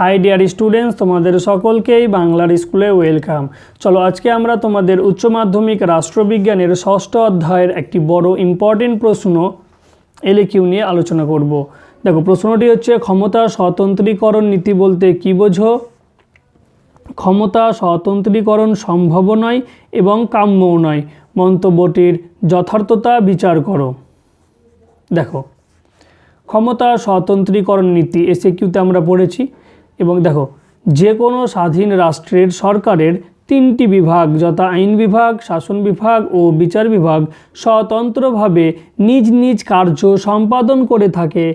High dear students তোমাদের সকলকেই বাংলার স্কুলে ওয়েলকাম চলো, আজকে আমরা তোমাদের উচ্চ মাধ্যমিক রাষ্ট্রবিজ্ঞানের ষষ্ঠ অধ্যায়ের একটি বড় ইম্পর্টেন্ট প্রশ্ন এলএকিউ নিয়ে আলোচনা করব। দেখো, প্রশ্নটি হচ্ছে, ক্ষমতা স্বতন্ত্রীকরণ নীতি বলতে কী বোঝো? ক্ষমতা স্বতন্ত্রীকরণ সম্ভব নয় এবং কাম্যও নয়। মন্তব্যটির যথার্থতা বিচার করো। দেখো, ক্ষমতা স্বতন্ত্রীকরণ নীতি এসে কিউতে আমরা পড়েছি। এবং দেখো যে কোনো স্বাধীন রাষ্ট্রের সরকারের তিনটি বিভাগ, যথা আইন বিভাগ, শাসন বিভাগ ও বিচার বিভাগ, স্বতন্ত্রভাবে নিজ নিজ কার্য সম্পাদন করে থাকে,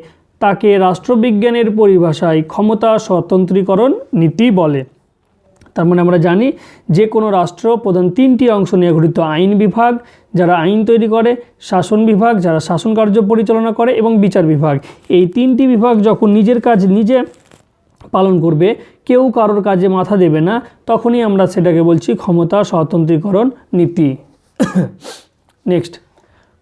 তাকে রাষ্ট্রবিজ্ঞানের পরিভাষায় ক্ষমতা স্বতন্ত্রীকরণ নীতি বলে। তার মানে আমরা জানি যে কোনো রাষ্ট্র প্রধান তিনটি অংশ নিয়ে গঠিত, আইন বিভাগ, যারা আইন তৈরি করে, শাসন বিভাগ, যারা শাসন কার্য পরিচালনা করে এবং বিচার বিভাগ। এই তিনটি বিভাগ যখন নিজের কাজ নিজে পালন করবে, কেউ কারোর কাজে মাথা দেবে না, তখনই আমরা সেটাকে বলছি ক্ষমতা স্বতন্ত্রীকরণ নীতি। নেক্সট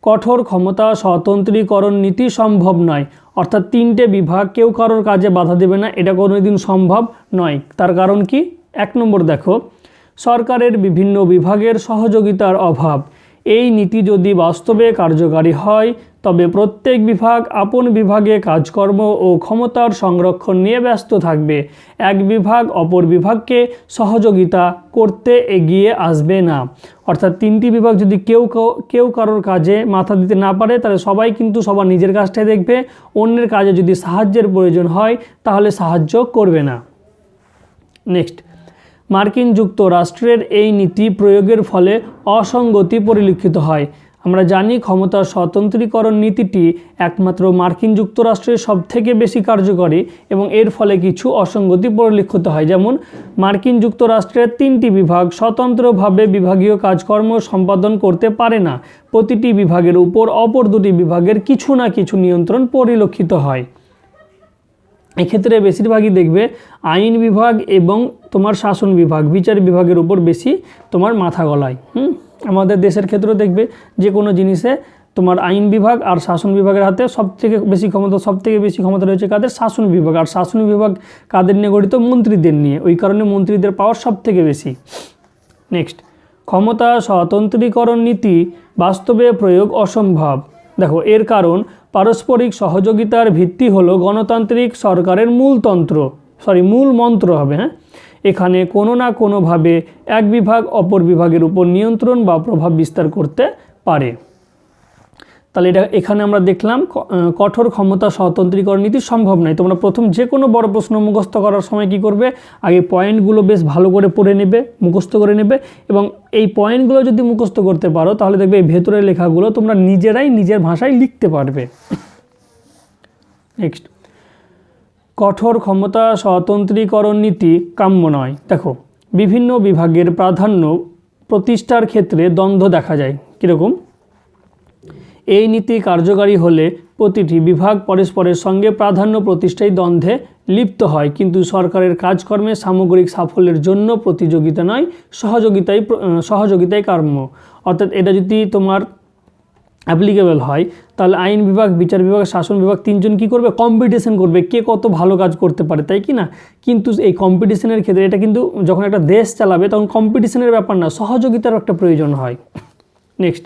কঠোর ক্ষমতা স্বতন্ত্রীকরণ নীতি সম্ভব নয়। অর্থাৎ তিনটে বিভাগ কেউ কারোর কাজে বাধা দেবে না, এটা কোনোদিন সম্ভব নয়। তার কারণ কি? এক নম্বর দেখো, সরকারের বিভিন্ন বিভাগের সহযোগিতার অভাব। এই নীতি যদি বাস্তবে কার্যকারী হয় তবে প্রত্যেক বিভাগ আপন বিভাগে কাজকর্ম ও ক্ষমতার সংরক্ষণ নিয়ে ব্যস্ত থাকবে। এক বিভাগ অপর বিভাগকে সহযোগিতা করতে এগিয়ে আসবে না। অর্থাৎ তিনটি বিভাগ যদি কেউ কেউ- কারোর কাজে মাথা দিতে না পারে, তাহলে সবাই কিন্তু সবার নিজের কাজটাই দেখবে। অন্যের কাজে যদি সাহায্যের প্রয়োজন হয়, তাহলে সাহায্য করবে না। নেক্সট, মার্কিন যুক্তরাষ্ট্রের এই নীতি প্রয়োগের ফলে অসঙ্গতি পরিলক্ষিত হয়। আমরা জানি ক্ষমতার স্বতন্ত্রীকরণ নীতিটি একমাত্র মার্কিন যুক্তরাষ্ট্রের সবথেকে বেশি কার্যকরী এবং এর ফলে কিছু অসঙ্গতি পরিলক্ষিত হয়। যেমন, মার্কিন যুক্তরাষ্ট্রের তিনটি বিভাগ স্বতন্ত্রভাবে বিভাগীয় কাজকর্ম সম্পাদন করতে পারে না। প্রতিটি বিভাগের উপর অপর দুটি বিভাগের কিছু না কিছু নিয়ন্ত্রণ পরিলক্ষিত হয়। এক্ষেত্রে বেশিরভাগই দেখবে আইন বিভাগ এবং তোমার শাসন বিভাগ, বিচার বিভাগের উপর বেশি তোমার মাথা গলায়। হুম? আমাদের দেশের ক্ষেত্রেও দেখবে যে কোনো জিনিসে তোমার আইন বিভাগ আর শাসন বিভাগের হাতে সবথেকে বেশি ক্ষমতা, সবথেকে বেশি ক্ষমতা রয়েছে কাদের? শাসন বিভাগ। আর শাসন বিভাগ কাদের নিয়ে গঠিত? মন্ত্রীদের নিয়ে। ওই কারণে মন্ত্রীদের পাওয়ার সবথেকে বেশি। নেক্সট ক্ষমতা স্বতন্ত্রীকরণ নীতি বাস্তবে প্রয়োগ অসম্ভব। দেখো, এর কারণ পারস্পরিক সহযোগিতার ভিত্তি হলো গণতান্ত্রিক সরকারের মূলতন্ত্র। সরি মূল মন্ত্র হবে হ্যাঁ? এখানে কোনো না কোনোভাবে এক বিভাগ অপর বিভাগের উপর নিয়ন্ত্রণ বা প্রভাব বিস্তার করতে পারে। তাহলে এটা এখানে আমরা দেখলাম কঠোর ক্ষমতা স্বতন্ত্রীকরণ নীতি সম্ভব নয়। তোমরা প্রথম যে কোনো বড় প্রশ্ন মুখস্থ করার সময় কি করবে? আগে পয়েন্টগুলো বেশ ভালো করে পড়ে নেবে, মুখস্থ করে নেবে এবং এই পয়েন্টগুলো যদি মুখস্থ করতে পারো, তাহলে দেখবে এই ভেতরের লেখাগুলো তোমরা নিজেরাই নিজের ভাষায় লিখতে পারবে। নেক্সট। কঠোর ক্ষমতা স্বতন্ত্রীকরণ নীতি কাম্য নয়। দেখো, বিভিন্ন বিভাগের প্রাধান্য প্রতিষ্ঠার ক্ষেত্রে দ্বন্দ্ব দেখা যায়। কীরকম? এই নীতি কার্যকারী হলে প্রতিটি বিভাগ পরস্পরের সঙ্গে প্রাধান্য প্রতিষ্ঠায় দ্বন্দ্বে লিপ্ত হয়, কিন্তু সরকারের কাজকর্মে সামগ্রিক সাফল্যের জন্য প্রতিযোগিতা নয় সহযোগিতাই সহযোগিতাই কাম্য। অর্থাৎ এটা যদি তোমার অ্যাপ্লিকেবল হয়, তাহলে আইন বিভাগ, বিচার বিভাগ, শাসন বিভাগ তিনজন কি করবে? কম্পিটিশন করবে, কে কত ভালো কাজ করতে পারে, তাই কি না? কিন্তু এই কম্পিটিশনের ক্ষেত্রে এটা কিন্তু যখন একটা দেশ চালাবে, তখন কম্পিটিশনের ব্যাপার না সহযোগিতার একটা প্রয়োজন হয়। নেক্সট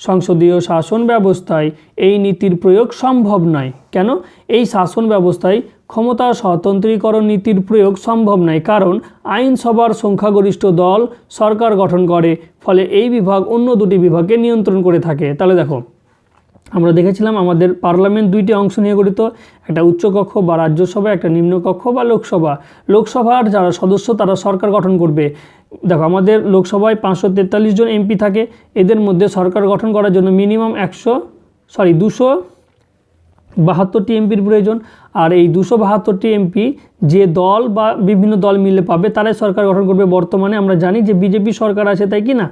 সংসদীয় শাসন ব্যবস্থায় এই নীতির প্রয়োগ সম্ভব নয়। কেন? এই শাসন ব্যবস্থায় ক্ষমতা স্বতন্ত্রীকরণ নীতির প্রয়োগ সম্ভব নয়, কারণ আইনসভার সংখ্যাগরিষ্ঠ দল সরকার গঠন করে, ফলে এই বিভাগ অন্য দুটি বিভাগকে নিয়ন্ত্রণ করে থাকে। তাহলে দেখো, আমরা দেখেছিলাম আমাদের পার্লামেন্ট দুইটি অংশ নিয়ে গঠিত, একটা উচ্চকক্ষ বা রাজ্যসভা, একটা নিম্নকক্ষ বা লোকসভা। লোকসভার যারা সদস্য, তারা সরকার গঠন করবে। দেখো, আমাদের লোকসভায় পাঁচশো তেতাল্লিশ জন এমপি থাকে, এদের মধ্যে সরকার গঠন করার জন্য মিনিমাম একশো সরি দুশো বাহাত্তরটি এমপির প্রয়োজন। আর এই দুশো বাহাত্তরটি এমপি যে দল বা বিভিন্ন দল মিলে পাবে, তারাই সরকার গঠন করবে। বর্তমানে আমরা জানি যে বিজেপি সরকার আছে তাই কি না?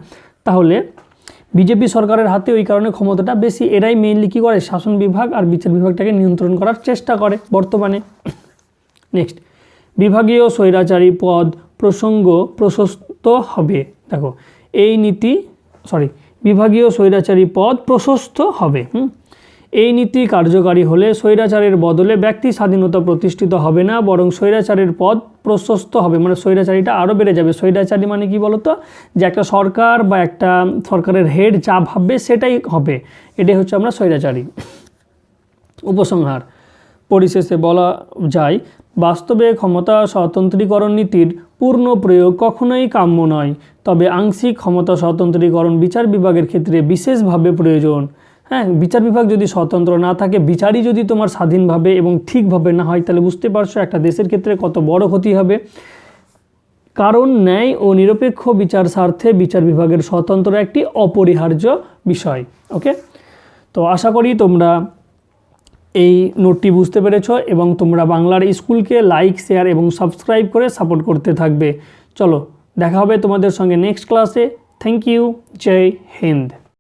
তাহলে বিজেপি সরকারের হাতে ওই কারণে ক্ষমতাটা বেশি। এরাই মেইনলি কী করে? শাসন বিভাগ আর বিচার বিভাগটাকে নিয়ন্ত্রণ করার চেষ্টা করে বর্তমানে। নেক্সট বিভাগীয় স্বৈরাচারী পদ প্রসঙ্গ প্রশস্ত হবে। দেখো, এই নীতি সরি বিভাগীয় স্বৈরাচারী পদ প্রশস্ত হবে। হুম? এই নীতি কার্যকারী হলে স্বৈরাচারের বদলে ব্যক্তি স্বাধীনতা প্রতিষ্ঠিত হবে না, বরং স্বৈরাচারের পদ প্রশস্ত হবে। মানে স্বৈরাচারীটা আরও বেড়ে যাবে। স্বৈরাচারী মানে কি বলতো? যে একটা সরকার বা একটা সরকারের হেড যা ভাববে সেটাই হবে। এটাই হচ্ছে আমরা স্বৈরাচারী। উপসংহার। পরিশেষে বলা যায়, বাস্তবে ক্ষমতা স্বতন্ত্রীকরণ নীতির পূর্ণ প্রয়োগ কখনোই কাম্য নয়। তবে আংশিক ক্ষমতা স্বতন্ত্রীকরণ বিচার বিভাগের ক্ষেত্রে বিশেষভাবে প্রয়োজন। হ্যাঁ বিচার বিভাগ যদি স্বতন্ত্র না থাকে, বিচারই যদি তোমার স্বাধীনভাবে এবং ঠিকভাবে না হয়, তাহলে বুঝতে পারছ একটা দেশের ক্ষেত্রে কত বড় ক্ষতি হবে। কারণ ন্যায় ও নিরপেক্ষ বিচার স্বার্থে বিচার বিভাগের স্বতন্ত্র একটি অপরিহার্য বিষয়, ওকে? তো আশা করি তোমরা এই নোটটি বুঝতে পেরেছ এবং তোমরা বাংলার স্কুলকে লাইক, শেয়ার এবং সাবস্ক্রাইব করে সাপোর্ট করতে থাকবে। চলো, দেখা হবে তোমাদের সঙ্গে নেক্সট ক্লাসে। থ্যাংক ইউ, জয় হিন্দ।